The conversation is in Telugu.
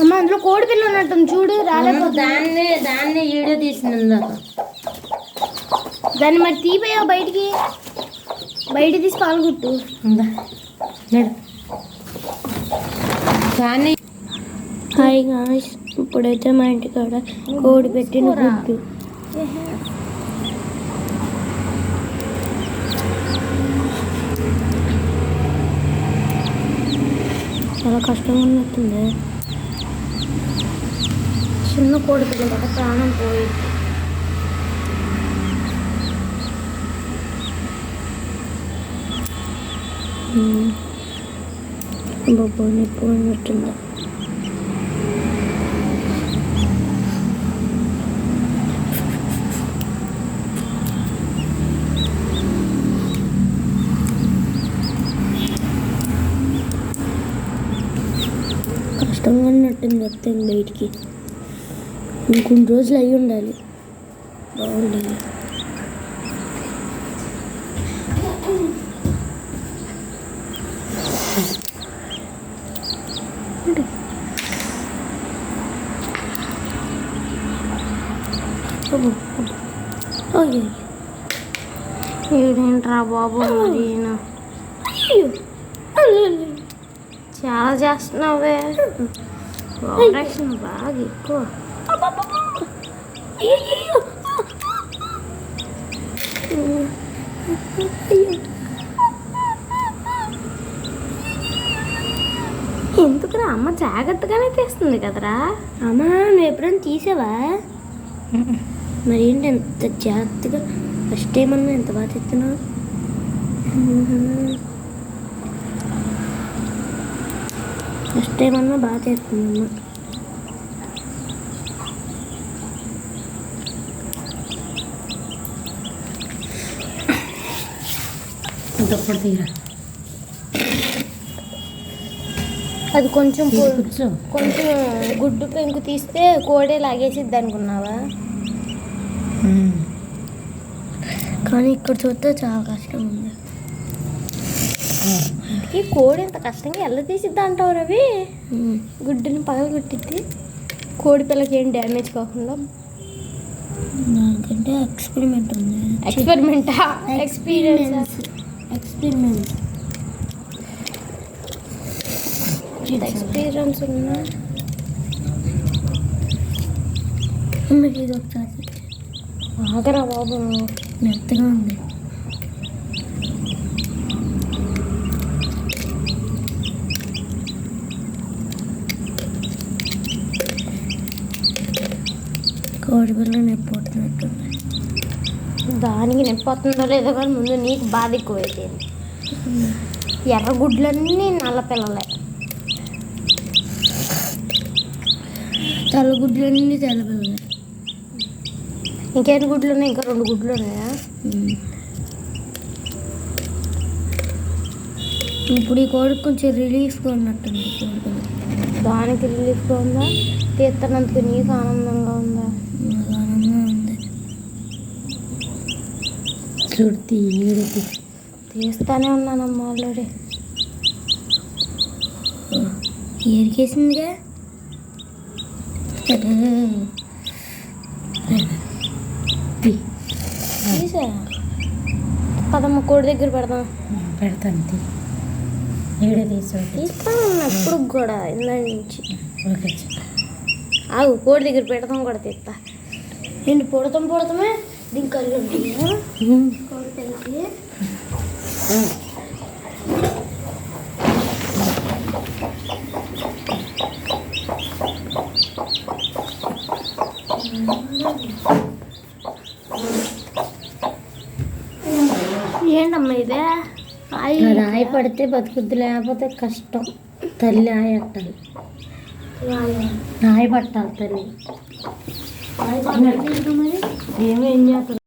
అమ్మ అందులో కోడి పిల్ల ఉన్నట్టుంది చూడు రాలేకపోతుంది. దాన్ని దాన్ని వీడియో తీసింది దాన్ని మరి తీపోయావు బయటికి. బయట తీసి పాల్గొట్టు దాన్ని హాయ్ గాయ్స్ ఇప్పుడైతే మా ఇంటి కాడ కోడి పెట్టిన గుడ్డు. చాలా కష్టంగా ఉన్నట్టుంది చిన్న కోడి పిల్ల కదా ప్రాణం పోయింది బాబా నొప్పి కష్టంగా ఉన్నట్టుంది వస్తాను బయటికి ఇంకొన్ని రోజులు అయి ఉండాలి. బాగుండాలి. ఏంట్రా బాబు మరి? చాలా చేస్తున్నావే. ఆపరేషన్ బాగా ఎక్కువ. ఎందుకురా అమ్మ జాగ్రత్తగానే తీస్తుంది కదరా? అమ్మ నువ్వు ఎప్పుడైనా తీసావా? మరి ఏంటి ఎంత జాగ్రత్తగా? ఫస్ట్ టైం అన్నా ఎంత బాగా తెస్తున్నావు? ఫస్ట్ టైం అన్నా బాగా చేస్తుంది అమ్మ ఇంకప్పుడు తీరా? అది కొంచెం కొంచెం గుడ్డు పెంకు తీస్తే కోడే లాగేసిద్ది అనుకున్నావా? కానీ ఇక్కడ చూస్తే చాలా కష్టం ఉంది. ఈ కోడి ఇంత కష్టంగా ఎలా తీసిద్ది అంటావు రవి? గుడ్డుని పగలగొట్టిద్ది కోడి పిల్లకి ఏం డ్యామేజ్ కాకుండా? దానికంటే ఎక్స్పెరిమెంట్ ఉంది. ఎక్స్పెరిమెంటా ఎక్స్పీరియన్స్ ఎక్స్పెరిమెంట్ ఎక్స్పీరియన్స్ ఉన్నా? ఇది ఒకసారి. ఆగరా బాబు. మెత్తగా ఉంది. కోడి పిల్ల నొప్పి పుట్టినట్టుంది దానికి నొప్పి వస్తుందో లేదో కానీ ముందు నీకు బాధ ఎక్కువైపోయింది. ఎర్ర గుడ్లన్నీ నల్ల పిల్లలే. తెల్లగుడ్లన్నీ తెల్లపిల్లలే ఇంకేం గుడ్లు ఉన్నాయి ఇంకా రెండు గుడ్లు ఉన్నాయా ఇప్పుడు ఈ కోడికి కొంచెం రిలీఫ్గా ఉన్నట్టుంది దానికి రిలీఫ్గా ఉందా? తీస్తున్నందుకు నీకు ఆనందంగా ఉందా నాకు ఆనందంగా ఉంది చూడు తీ వీడియో తీ తీస్తానే ఉన్నానమ్మా ఆల్రెడీ. ఏరికేసిందిగా? పదమ్మ కోడి దగ్గర పెడదాం. పెడతాను తీ. వీడియో తీసి తీస్తాను ఎప్పుడు కూడా ఇందా నుంచి. ఓకే ఆగు కోడి దగ్గర పెడతాం కూడా తీస్తా. నేను పుడతాం పుడతామే? దీని కళ్ళు ఉంటాయా ఏంటమ్మా ఇదే రాయి పడితే బతుకుద్ది లేకపోతే కష్టం. తల్లి ఆయ అట్టాలి రాయి పట్టాలి తల్లి. ఏమేం చేస్తారు